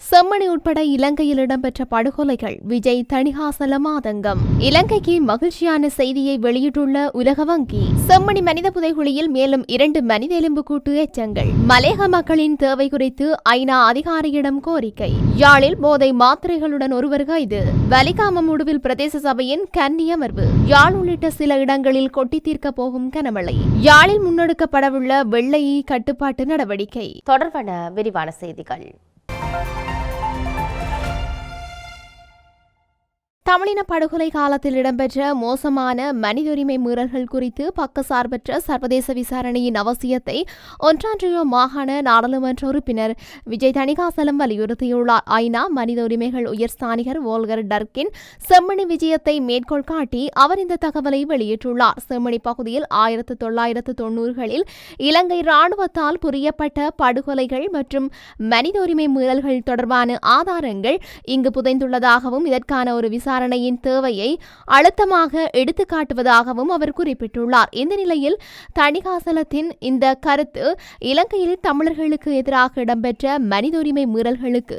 செம்மணி உட்பட இலங்கையில் இடம்பெற்ற படுகொலைகள் விஜய் தணிகாசலம் ஆதங்கம் இலங்கைக்கு மகிழ்ச்சியான செய்தியை வெளியிட்டுள்ள உலக வங்கி செம்மணி மனித புதைகுழியில் மேலும் இரண்டு மனித எலும்புக்கூட்டு எச்சங்கள். மலேக மக்களின் தேவை குறித்து ஐநா அதிகாரியிடம் கோரிக்கை. யாழில் போதை மாத்திரைகளுடன் ஒருவர் கைது. வலிகாமம் முடிவில் பிரதேச சபையின் கன்னி அமர்வு. யாழ் உள்ளிட்ட சில இடங்களில் கொட்டி தீர்க்க போகும் கனமழை. யாழில் முன்னெடுக்கப்படவுள்ள வெள்ளை கட்டுப்பாட்டு நடவடிக்கை. தொடர்பான விரிவான செய்திகள். தமிழின படுகொலை காலத்தில் இடம்பெற்ற மோசமான மனித உரிமை மீறல்கள் குறித்து பக்கசார்பற்ற சர்வதேச விசாரணையின் அவசியத்தை ஒன்றான்றியோ மாகாண நாடாளுமன்ற உறுப்பினர் விஜய் தணிகாசலம் வலியுறுத்தியுள்ளார். ஐநா மனித உரிமைகள் உயர்ஸ்தானிகர் வோல்கர் டர்கின் செம்மணி விஜயத்தை மேற்கோள் காட்டி அவர் இந்த தகவலை வெளியிட்டுள்ளார். செம்மணி பகுதியில் ஆயிரத்து தொள்ளாயிரத்து தொன்னூறுகளில் இலங்கை ராணுவத்தால் புரியப்பட்ட படுகொலைகள் மற்றும் மனித உரிமை மீறல்கள் தொடர்பான ஆதாரங்கள் இங்கு புதைந்துள்ளதாகவும் இதற்கான ஒரு விசாரணையின் தேவையை அழுத்தமாக எடுத்துக்காட்டுவதாகவும் அவர் குறிப்பிட்டுள்ளார். இந்த நிலையில் தணிகாசலத்தின் இந்த கருத்து இலங்கையில் தமிழர்களுக்கு எதிராக இடம்பெற்ற மனித உரிமை மீறல்களுக்கு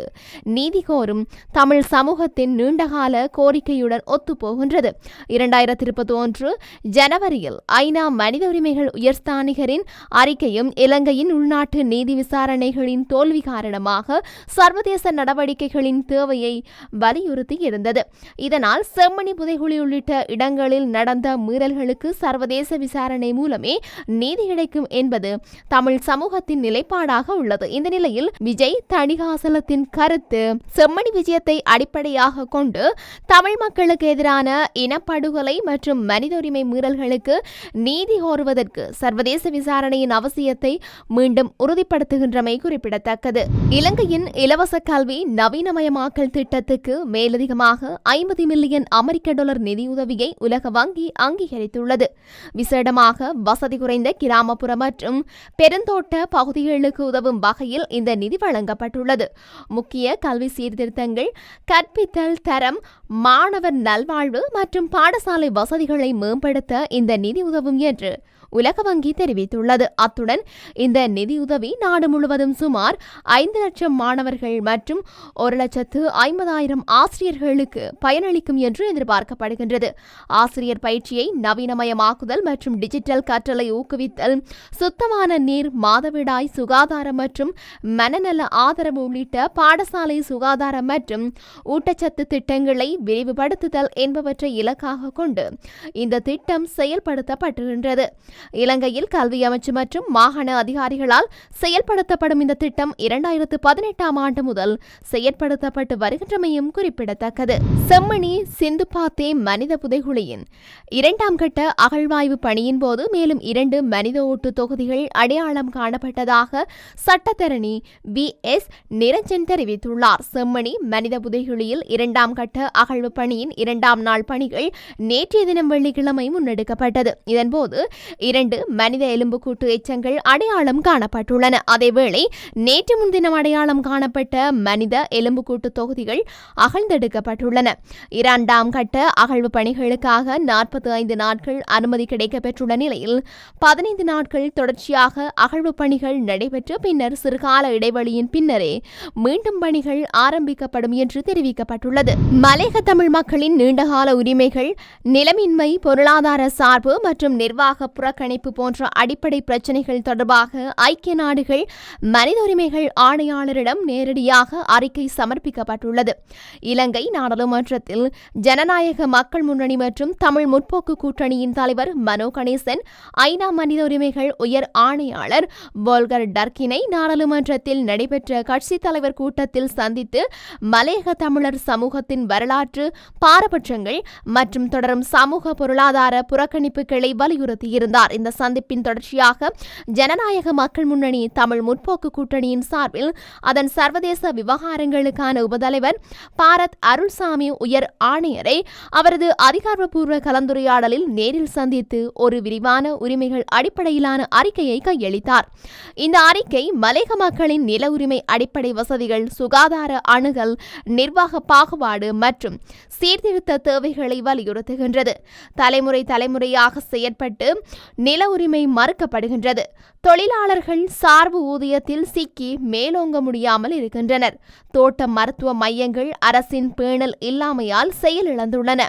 நீதி கோரும் தமிழ் சமூகத்தின் நீண்டகால கோரிக்கையுடன் ஒத்துப்போகின்றது. இரண்டாயிரத்தி இருபத்தி ஒன்று ஜனவரியில் ஐநா மனித உரிமைகள் உயர்ஸ்தானிகரின் அறிக்கையும் இலங்கையின் உள்நாட்டு நீதி விசாரணைகளின் தோல்வி காரணமாக சர்வதேச நடவடிக்கைகளின் தேவையை வலியுறுத்தி இருந்தது இதனால் செம்மணி புதைகுழி உள்ளிட்ட இடங்களில் நடந்த மீறல்களுக்கு சர்வதேச விசாரணை மூலமே நீதி கிடைக்கும் என்பது தமிழ் சமூகத்தின் நிலைப்பாடாக உள்ளது. இந்த நிலையில் விஜய் தணிகாசலத்தின் கருத்து செம்மணி விஜயத்தை அடிப்படையாக கொண்டு தமிழ் மக்களுக்கு எதிரான இனப்படுகொலை மற்றும் மனித உரிமை மீறல்களுக்கு நீதி கோருவதற்கு சர்வதேச விசாரணையின் அவசியத்தை மீண்டும் உறுதிப்படுத்துகின்றமை குறிப்பிடத்தக்கது. இலங்கையின் இலவச கல்வி நவீனமயமாக்கல் திட்டத்துக்கு மேலதிகமாக ஐம்பது மில்லியன் அமெரிக்க டாலர் நிதியுதவியை உலக வங்கி அங்கீகரித்துள்ளது. விசேடமாக வசதி குறைந்த கிராமப்புற மற்றும் பெருந்தோட்ட பகுதிகளுக்கு உதவும் வகையில் இந்த நிதி வழங்கப்பட்டுள்ளது. முக்கிய கல்வி சீர்திருத்தங்கள் கற்பித்தல் தரம் மாணவர் நல்வாழ்வு மற்றும் பாடசாலை வசதிகளை மேம்படுத்த இந்த நிதி உதவும் என்று உலக வங்கி தெரிவித்துள்ளது. அத்துடன் இந்த நிதியுதவி நாடு முழுவதும் சுமார் ஐந்து லட்சம் மாணவர்கள் மற்றும் ஒரு லட்சத்து ஐம்பதாயிரம் ஆசிரியர்களுக்கு பயனளிக்கும் என்று எதிர்பார்க்கப்படுகின்றது. ஆசிரியர் பயிற்சியை நவீனமயமாக்குதல் மற்றும் டிஜிட்டல் கற்றலை ஊக்குவித்தல் சுத்தமான நீர் மாதவிடாய் சுகாதாரம் மற்றும் மனநல ஆதரவு உள்ளிட்ட பாடசாலை சுகாதாரம் மற்றும் ஊட்டச்சத்து திட்டங்களை விரிவுபடுத்துதல் என்பவற்றை இலக்காக கொண்டு இந்த திட்டம் செயல்படுத்தப்பட்டுகின்றது. இலங்கையில் கல்வி அமைச்சு மற்றும் மாகாண அதிகாரிகளால் செயல்படுத்தப்படும் இந்த திட்டம் இரண்டாயிரத்து பதினெட்டாம் ஆண்டு முதல் செயற்படுத்தப்பட்டு வருகின்றமையும் குறிப்பிடத்தக்கது. செம்மணி சிந்துபாத்தே மனித புதைகுழியின் இரண்டாம் கட்ட அகழ்வாய்வு பணியின் போது மேலும் இரண்டு மனித ஓட்டு தொகுதிகள் அடையாளம் காணப்பட்டதாக சட்டத்தரணி வி. எஸ். நிரஞ்சன் தெரிவித்துள்ளார். செம்மணி மனித புதைகுழியில் இரண்டாம் கட்ட அகழ்வு பணியின் இரண்டாம் நாள் பணிகள் நேற்றைய தினம் வெள்ளிக்கிழமை முன்னெடுக்கப்பட்டது. இதன்போது இரண்டு மனித எலும்புக்கூட்டு எச்சங்கள் அடையாளம் காணப்பட்டுள்ளன. அதேவேளை நேற்று முன்தினம் அடையாளம் காணப்பட்ட மனித எலும்புக்கூட்டு தொகுதிகள் அகழ்ந்தெடுக்கப்பட்டுள்ளன. இரண்டாம் கட்ட அகழ்வு பணிகளுக்காக நாற்பத்தி ஐந்து நாட்கள் அனுமதி கிடைக்கப்பெற்றுள்ள நிலையில் பதினைந்து நாட்கள் தொடர்ச்சியாக அகழ்வு பணிகள் நடைபெற்று பின்னர் சிறுகால இடைவெளியின் பின்னரே மீண்டும் பணிகள் ஆரம்பிக்கப்படும் என்று தெரிவிக்கப்பட்டுள்ளது. மலையக தமிழ் மக்களின் நீண்டகால உரிமைகள் நிலமின்மை பொருளாதார சார்பு மற்றும் நிர்வாக புறக்கணிப்பு போன்ற அடிப்படை பிரச்சினைகள் தொடர்பாக ஐக்கிய நாடுகள் மனித உரிமைகள் ஆணையாளரிடம் நேரடியாக அறிக்கை சமர்ப்பிக்கப்பட்டுள்ளது. இலங்கை நாடாளுமன்றத்தில் ஜனநாயக மக்கள் முன்னணி மற்றும் தமிழ் முற்போக்கு கூட்டணியின் தலைவர் மனோ கணேசன் ஐநா மனித உரிமைகள் உயர் ஆணையாளர் போல்கர் டர்கினை நாடாளுமன்றத்தில் நடைபெற்ற கட்சித் தலைவர் கூட்டத்தில் சந்தித்து மலையக தமிழர் சமூகத்தின் வரலாற்று பாரபட்சங்கள் மற்றும் தொடரும் சமூக பொருளாதார புறக்கணிப்புகளை வலியுறுத்தியிருந்தார். இந்த சந்திப்பின் தொடர்ச்சியாக ஜனநாயக மக்கள் முன்னணி தமிழ் முற்போக்கு கூட்டணியின் சார்பில் அதன் சர்வதேச விவகாரங்களுக்கான உபதலைவர் பாரத் அருள்சாமி உயர் ஆணையரை அவரது அதிகாரப்பூர்வ கலந்துரையாடலில் நேரில் சந்தித்து ஒரு விரிவான உரிமைகள் அடிப்படையிலான அறிக்கையை கையளித்தார். இந்த அறிக்கை மலேக மக்களின் நில உரிமை அடிப்படை வசதிகள் சுகாதார அணுகல் நிர்வாக பாகுபாடு மற்றும் சீர்திருத்த தேவைகளை வலியுறுத்துகின்றது. தலைமுறை தலைமுறையாக செயற்பட்டு நில உரிமை மறுக்கப்படுகின்றது. தொழிலாளர்கள் சார்பு ஊதியத்தில் சிக்கி மேலோங்க முடியாமல் இருக்கின்றனர். தோட்ட மருத்துவ மையங்கள் அரசின் பேணல் இல்லாமையால் செயலிழந்துள்ளன.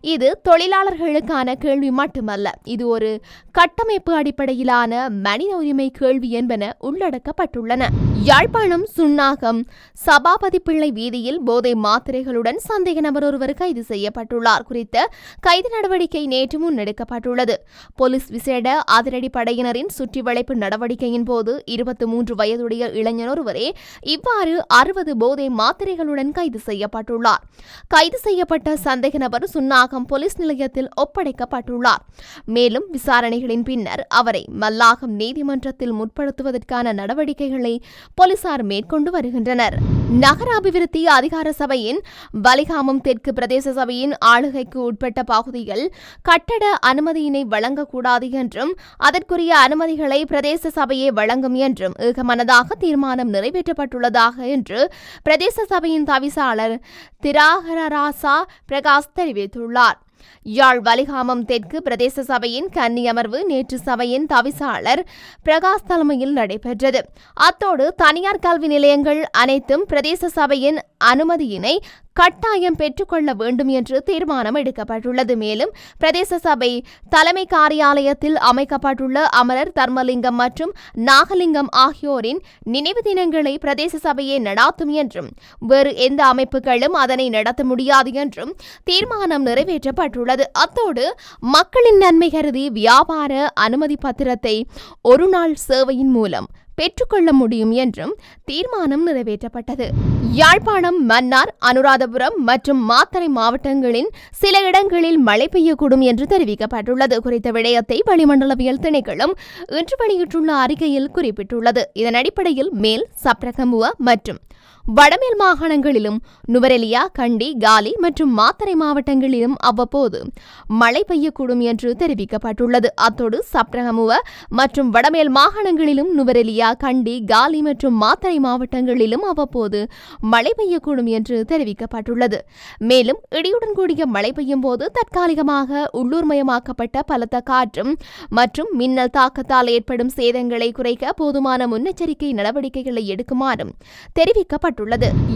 இது தொழிலாளர்களுக்கான கேள்வி மட்டுமல்ல. இது ஒரு கட்டமைப்பு அடிப்படையிலான மனித உரிமை கேள்வி என்பன உள்ளடக்கப்பட்டுள்ளன. யாழ்ப்பாணம் சுன்னாகம் சபாபதி பிள்ளை வீதியில் போதை மாத்திரைகளுடன் சந்தேக நபர் ஒருவர் கைது செய்யப்பட்டுள்ளார் குறித்த கைது நடவடிக்கை நேற்று முன்னெடுக்கப்பட்டுள்ளது போலீஸ் விசேட அதிரடி படையினரின் சுற்றி வளைப்பு நடவடிக்கையின் போது இருபத்தி மூன்று வயதுடைய இளைஞர் ஒருவரே இவ்வாறு அறுபது போதை மாத்திரைகளுடன் கைது செய்யப்பட்டுள்ளார். கைது செய்யப்பட்ட சந்தேக நபர் மல்லாகம் போலீஸ் நிலையத்தில் ஒப்படைக்கப்பட்டுள்ளார். மேலும் விசாரணைகளின் பின்னர் அவரை மல்லாகம் நீதிமன்றத்தில் முற்படுத்துவதற்கான நடவடிக்கைகளை போலீசார் மேற்கொண்டு வருகின்றனர். நகர அபிவிருத்தி அதிகார சபையின் வலிகாமம் தெற்கு பிரதேச சபையின் ஆளுகைக்கு உட்பட்ட பகுதிகள் கட்டட அனுமதியினை வழங்கக்கூடாது என்றும் அதற்குரிய அனுமதிகளை பிரதேச சபையே வழங்கும் என்றும் ஏகமனதாக தீர்மானம் நிறைவேற்றப்பட்டுள்ளதாக என்று பிரதேச சபையின் தவிசாளர் திராகரராசா பிரகாஷ் தெரிவித்துள்ளார். யாழ் வலிகாமம் தெற்கு பிரதேச சபையின் கன்னி அமர்வு நேற்று சபையின் தவிசாளர் பிரகாஷ் தலைமையில் நடைபெற்றது. அத்தோடு தனியார் கல்வி நிலையங்கள் அனைத்தும் பிரதேச சபையின் அனுமதியினை கட்டாயம் பெற்றுக்கொள்ள வேண்டும் என்று தீர்மானம் எடுக்கப்பட்டுள்ளது. மேலும் பிரதேச சபை தலைமை காரியாலயத்தில் அமைக்கப்பட்டுள்ள அமரர் தர்மலிங்கம் மற்றும் நாகலிங்கம் ஆகியோரின் நினைவு தினங்களை பிரதேச சபையே நடாத்தும் என்றும் வேறு எந்த அமைப்புகளும் அதனை நடத்த முடியாது என்றும் தீர்மானம் நிறைவேற்றப்பட்டுள்ளது. அத்தோடு மக்களின் நன்மை கருதி வியாபார அனுமதி பத்திரத்தை ஒருநாள் சேவையின் மூலம் பெற்றுக்கொள்ள முடியும் என்றும் தீர்மானம் நிறைவேற்றப்பட்டது. யாழ்ப்பாணம் மன்னார் அனுராதபுரம் மற்றும் மாத்தறை மாவட்டங்களின் சில இடங்களில் மழை பெய்யக்கூடும் என்று தெரிவிக்கப்பட்டுள்ளது. குறித்த விடயத்தை வளிமண்டலவியல் திணைக்களம் இன்று வெளியிட்டுள்ள அறிக்கையில் குறிப்பிட்டுள்ளது. இதன் அடிப்படையில் மேல் சப்ரகமுவ மற்றும் வடமேல் மாகாணங்களிலும் நுவரெலியா கண்டி காலி மற்றும் மாத்தறை மாவட்டங்களிலும் அவ்வப்போது மழை பெய்யக்கூடும் என்று தெரிவிக்கப்பட்டுள்ளது. அத்தோடு சப்ரகமுவ மற்றும் வடமேல் மாகாணங்களிலும் நுவரெலியா கண்டி காலி மற்றும் மாத்தறை மாவட்டங்களிலும் அவ்வப்போது மழை பெய்யக்கூடும் என்று தெரிவிக்கப்பட்டுள்ளது. மேலும் இடியுடன் கூடிய மழை பெய்யும் போது தற்காலிகமாக உள்ளூர்மயமாக்கப்பட்ட பலத்த காற்றும் மற்றும் மின்னல் தாக்கத்தால் ஏற்படும் சேதங்களை குறைக்க போதுமான முன்னெச்சரிக்கை நடவடிக்கைகளை எடுக்குமாறும் தெரிவிக்கப்பட்டுள்ளது.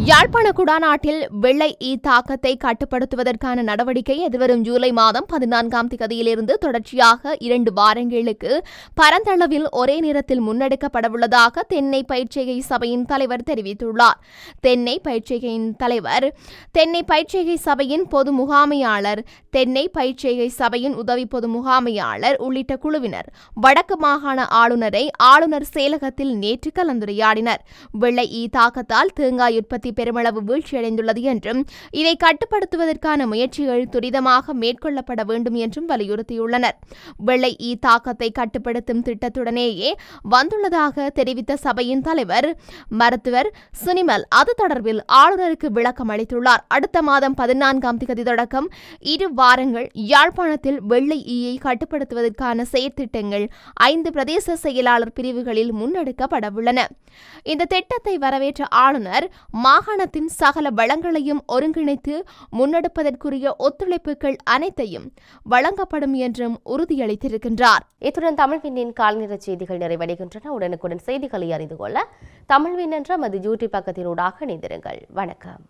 யாழ்ப்பாண குடாநாட்டில் வெள்ளை ஈ தாக்கத்தை கட்டுப்படுத்துவதற்கான நடவடிக்கை எதிர்வரும் ஜூலை மாதம் பதினான்காம் தேதியிலிருந்து தொடர்ச்சியாக இரண்டு வாரங்களுக்கு பரந்தளவில் ஒரே நேரத்தில் முன்னெடுக்கப்படவுள்ளதாக தென்னை பயிற்சிகை சபையின் தலைவர் தெரிவித்துள்ளார். தென்னை பயிற்சிகையின் தலைவர் தென்னை பயிற்சிகை சபையின் பொது முகாமையாளர் தென்னை பயிற்சிகை சபையின் உதவி பொது முகாமையாளர் உள்ளிட்ட குழுவினர் வடக்கு மாகாண ஆளுநரை ஆளுநர் செயலகத்தில் நேற்று கலந்துரையாடினர். வெள்ளை ஈ தாக்கத்தால் தேங்காய் உற்பத்தி பெருமளவு வீழ்ச்சியடைந்துள்ளது என்றும் இதை கட்டுப்படுத்துவதற்கான முயற்சிகள் துரிதமாக மேற்கொள்ளப்பட வேண்டும் என்றும் வலியுறுத்தியுள்ளனர். வெள்ளை ஈ தாக்கத்தை கட்டுப்படுத்தும் திட்டத்துடனேயே வந்துள்ளதாக தெரிவித்த சபையின் தலைவர் மருத்துவர் சுனிமல் அது தொடர்பில் ஆளுநருக்கு விளக்கம் அளித்துள்ளார். அடுத்த மாதம் பதினான்காம் தேதி தொடக்கம் இரு வாரங்கள் யாழ்ப்பாணத்தில் வெள்ளை ஈயை கட்டுப்படுத்துவதற்கான செயற்திட்டங்கள் ஐந்து பிரதேச செயலாளர் பிரிவுகளில் முன்னெடுக்கப்படவுள்ளன. இந்த திட்டத்தை வரவேற்ற ஆளுநர் மாகாணத்தின் சகல வளங்களையும் ஒருங்கிணைத்து முன்னெடுப்பதற்குரிய ஒத்துழைப்புகள் அனைத்தையும் வழங்கப்படும் என்றும் உறுதியளித்திருக்கின்றார். இத்துடன் தமிழ்வின்னின் கால்நிற செய்திகள் நிறைவடைகின்றன. உடனுக்குடன் செய்திகளை அறிந்து கொள்ள தமிழ்வின் என்ற மது யூடியூப் பக்கத்தினூடாக இணைந்திருங்கள். வணக்கம்.